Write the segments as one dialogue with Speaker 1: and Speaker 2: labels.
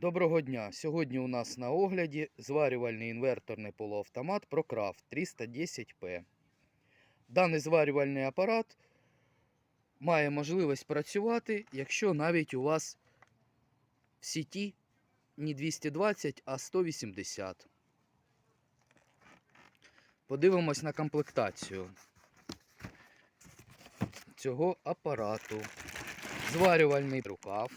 Speaker 1: Доброго дня! Сьогодні у нас на огляді зварювальний інверторний полуавтомат ProCraft 310P. Даний зварювальний апарат має можливість працювати, якщо навіть у вас в сіті не 220, а 180. Подивимось на комплектацію цього апарату. Зварювальний рукав.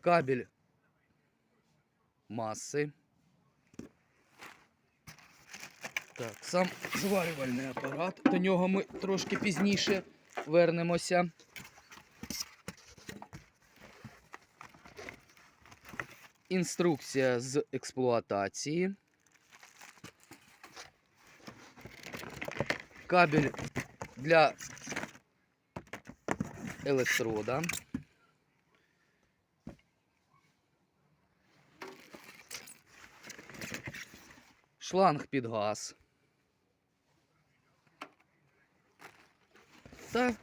Speaker 1: Кабель маси. Так, сам зварювальний апарат. До нього ми трошки пізніше вернемося. Інструкція з експлуатації. Кабель для електрода. Шланг під газ. Та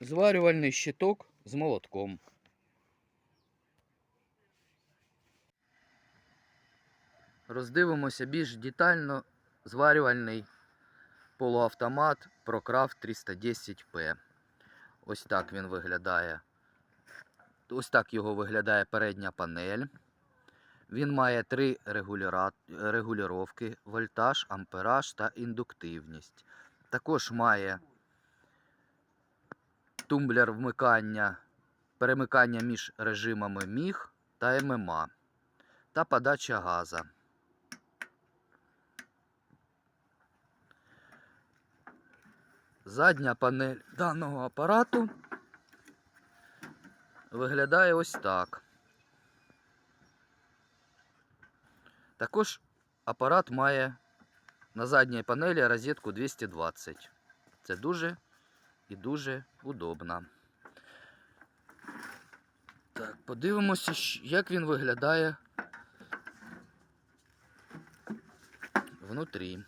Speaker 1: зварювальний щиток з молотком. Роздивимося більш детально зварювальний полуавтомат ProCraft 310P. Ось так він виглядає. Ось так його виглядає передня панель. Він має три регулювання вольтаж, ампераж та індуктивність. Також має тумблер вмикання, перемикання між режимами міг та ММА та подача газа. Задня панель даного апарату виглядає ось так. Також апарат має на задній панелі розетку 220. Це дуже і дуже удобно. Так, подивимося, як він виглядає внутрі.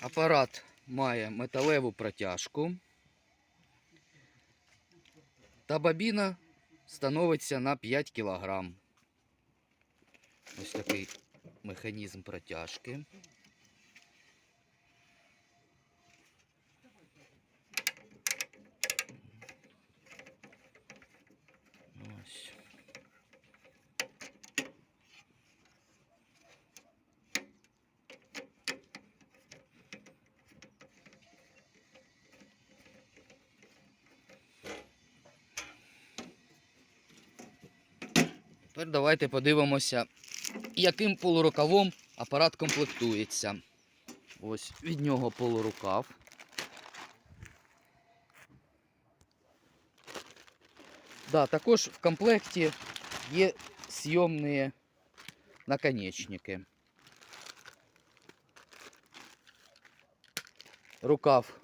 Speaker 1: Апарат має металеву протяжку та бобіна становиться на 5 кілограм. Ось такий механізм протяжки. Ось. Тепер давайте подивимося, яким полурукавом апарат комплектується. Ось від нього полурукав. Да, також в комплекті є зйомні наконечники. Рукав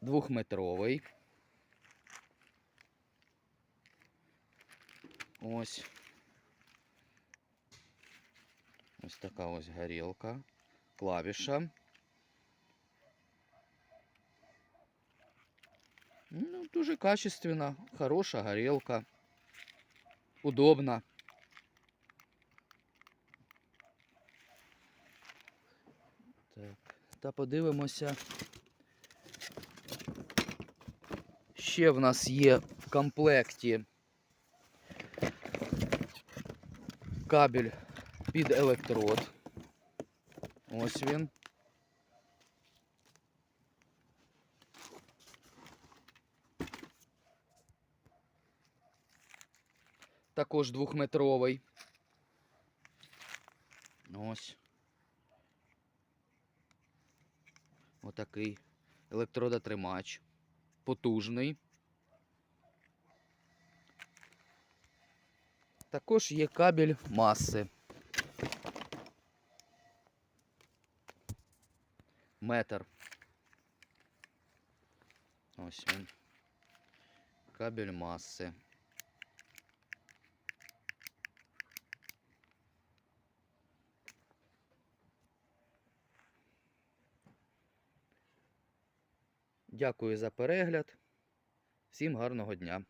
Speaker 1: двохметровий. Ось. Ось така ось горілка, клавіша. Ну, дуже качественна, хороша горілка. Удобна. Так, та подивимося. Ще в нас є в комплекті кабель під електрод. Ось він. Також двохметровий. Ось. Отакий електродотримач. Потужний. Також є кабель маси. Метр. Ось він. Кабель маси. Дякую за перегляд. Всім гарного дня!